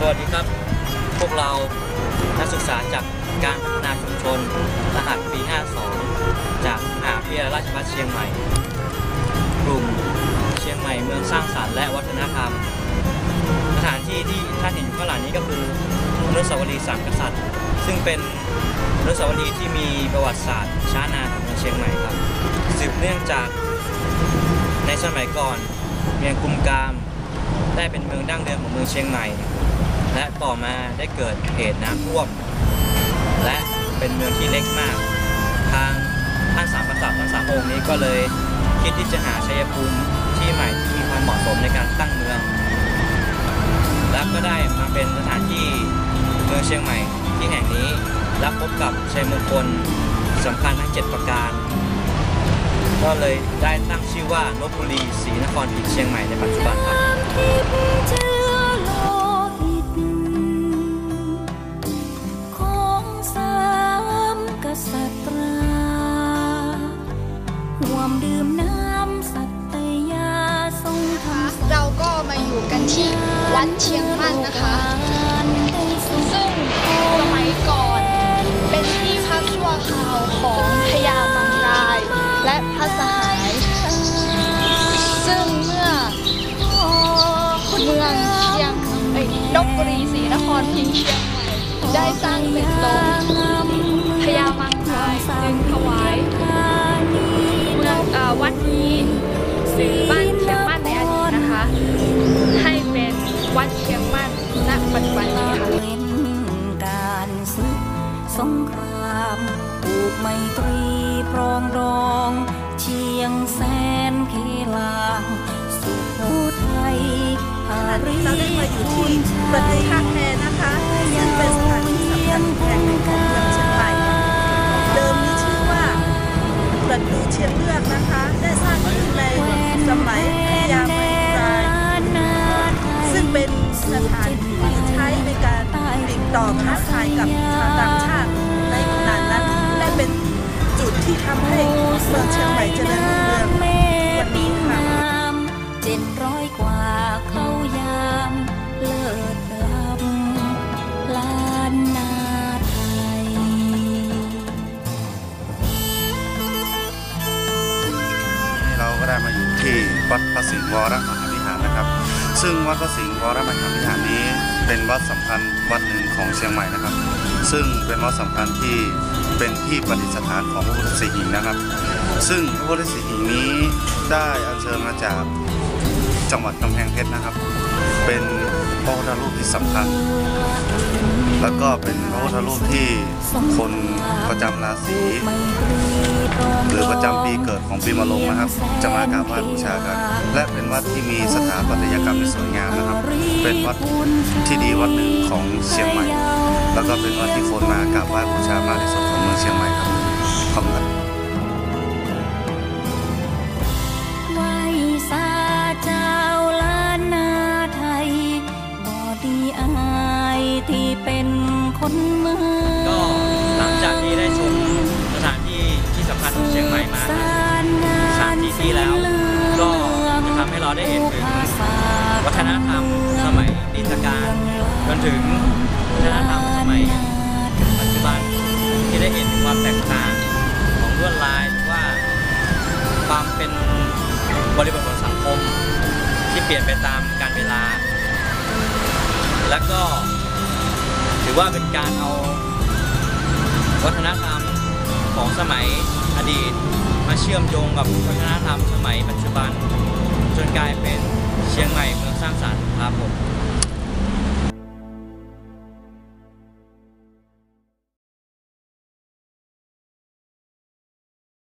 สวัสดีครับ พวกเรานักศึกษาจากการพัฒนาชุมชนรหัสปี 52 จากมหาวิทยาลัยราชภัฏเชียงใหม่ กลุ่มเชียงใหม่เมืองสร้างสรรค์และวัฒนธรรม สถานที่ที่ท่านเห็นอยู่ข้างหลังนี้ก็คืออนุสาวรีย์สามกษัตริย์ ซึ่งเป็นอนุสาวรีย์ที่มีประวัติศาสตร์ช้านานของเมืองเชียงใหม่ครับสืบเนื่องจากในสมัยก่อนเมืองกุมกามได้เป็นเมืองดั้งเดิมของเมืองเชียงใหม่ และต่อมาได้เกิดเหตุน้ำท่วม และเป็นเมืองที่เล็กมาก ทางท่านสามกษัตริย์ทั้งสามองค์นี้ก็เลยคิดที่จะหาชัยภูมิที่ใหม่ที่มีความเหมาะสมในการตั้งเมือง และก็ได้มาเป็นสถานที่เมืองเชียงใหม่ที่แห่งนี้และพบกับชัยมงคลสำคัญทั้ง 7 ประการ ก็เลยได้ตั้งชื่อว่านบุรีศรีนครพิงเชียงใหม่ในปัจจุบันครับ ห่วมดื่มน้ำสัตยาทรงทำเราก็มาอยู่กันที่วัดเชียงมั่นนะคะ ซึ่งสมัยก่อนเป็นที่พักชั่วคราวของพญามังรายและพระสหาย ซึ่งเมื่อเมืองเชียงเอ้ยนบุรีศรีนครพิงเชียงใหม่ได้สร้างเสร็จลงพญามังราง วัดเชียงมั่นณปัจจุบันนี้ค่ะเป็นการศึกสงครามผูกไมตรีปรองดอง เชียงแสนเคลางสุโขทัยหารีเราได้มาอยู่ที่ประตูท่าแพนะคะซึ่งเป็นสถานที่สำคัญแห่งหนึ่งของเมืองเชียงใหม่เดิมมีชื่อว่าประตูเชียงเลือกนะคะ ได้สร้างขึ้นในสมัยพญามา สถานที่ใช้ในการติดต่อค้าขายกับชาวต่างชาติในขณะนั้นและเป็นจุดที่ทำให้เมืองเชียงใหม่เจริญรุ่งเรืองวันนี้ค่ะเจ็ดร้อยกว่าเขายามเลิศลำลานนาไทยเราก็ได้มาอยู่ที่วัดพระสิงห์วรมหาวิหารนะครับ ซึ่งวัดพระสิงห์วรมหาวิหารนี้ เป็นวัดสำคัญวัดหนึ่งของเชียงใหม่นะครับ ซึ่งเป็นวัดสำคัญที่เป็นที่ประดิษฐานของพระพุทธสีหิงนะครับ ซึ่งพระพุทธสีหิงนี้ได้อัญเชิญมาจากจังหวัดกำแพงเพชรนะครับ เป็นพระพุทธรูปที่สำคัญ แล้วก็เป็นพระพุทธรูปที่คนประจำราศี หรือประจำปีเกิดของปีมะโรงนะครับ จะมากราบไหว้บูชากัน และเป็นวัดที่มีสถาปัตยกรรมที่สวยงามนะครับ เป็นวัดที่ดีวัดหนึ่งของเชียงใหม่ แล้วก็เป็นวัดที่คนมากราบไหว้บูชามากที่สุดของเมืองเชียงใหม่ครับขอบคุณครับไหวสาเจ้าล้านนาไทยบ่ดีอายที่เป็นคนเมืองก็หลังจากที่ได้ชมสถาน ที่ที่สำคัญของเชียงใหม่มาสามที่ที่แล้ว ก็จะทำให้เราได้เห็นถึงวัฒนธรรมสมัยอดีตการจนถึงวัฒนธรรมสมัยปัจจุบันที่ได้เห็นถึงความแตกต่างของลวดลายหรือว่า ความเป็นบริบทของสังคม ที่เปลี่ยนไปตามกาลเวลา และก็ถือว่าเป็นการเอาวัฒนธรรม ของสมัยอดีต มาเชื่อมโยงกับวัฒนธรรมสมัยปัจจุบัน จนกลายเป็นเชียงใหม่เมืองสร้างสรรค์ครับผม